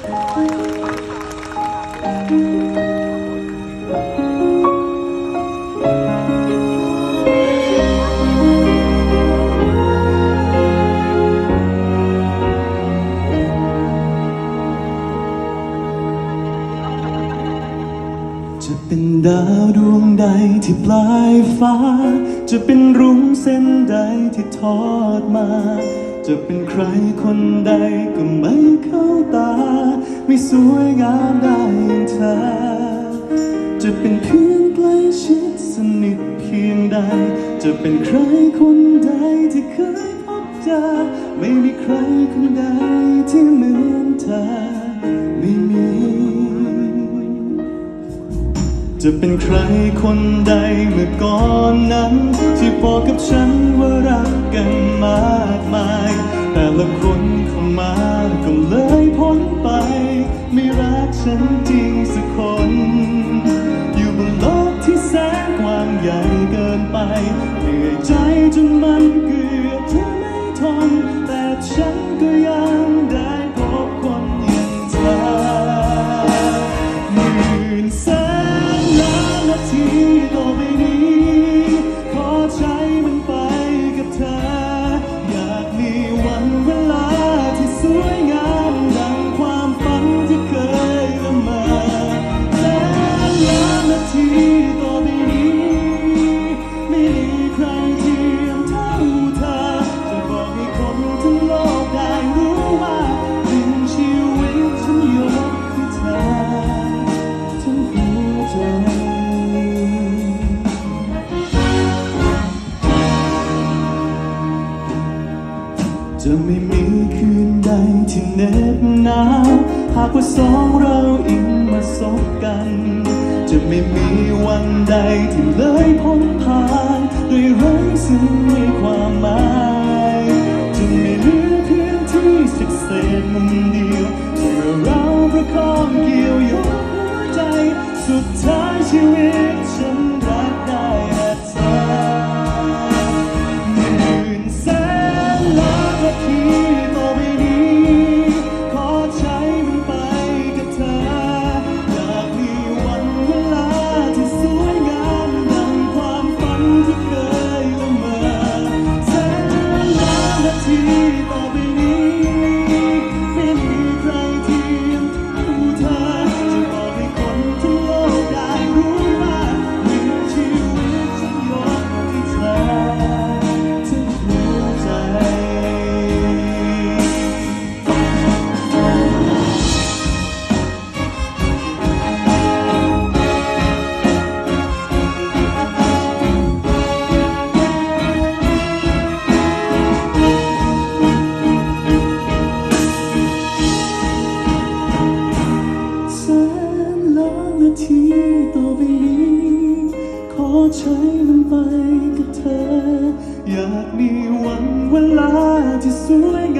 จะเป็นดาวดวงใดที่ปลายฟ้า จะเป็นรุ้งเส้นใดที่ทอดมา จะเป็นใครคนใดก็ไม่เข้าตา สวยงามได้อย่างเธอ จะเป็นเพียงใกล้ชิดสนิทเพียงใด จะเป็นใครคนใดที่เคยพบเจอ ไม่มีใครคนใดที่เหมือนเธอ ไม่มี จะเป็นใครคนใดเมื่อก่อนนั้น ที่บอกกับฉันว่ารักกันมากมาย แต่ละคนเข้ามาก็เลยพ้น ฉันจริงสักคน อยู่บนโลกที่แสนกว้างใหญ่เกินไป เหนื่อยใจจนมันเกือบจะไม่ทน แต่ฉันก็ยังได้พบคนอย่างเธอหมื่นแสน ที่เหน็บหนาวหากว่าสองเราอิงมาสบกัน จะไม่มีวันใดที่เลยพ้นผ่านด้วยรักซึ่งมีความหมายจะไม่เหลือเพียงที่สักเศษ ทีต่อไปนี้ ขอใช้มันไปกับเธอ อยากมีวันเวลาที่สวยงาม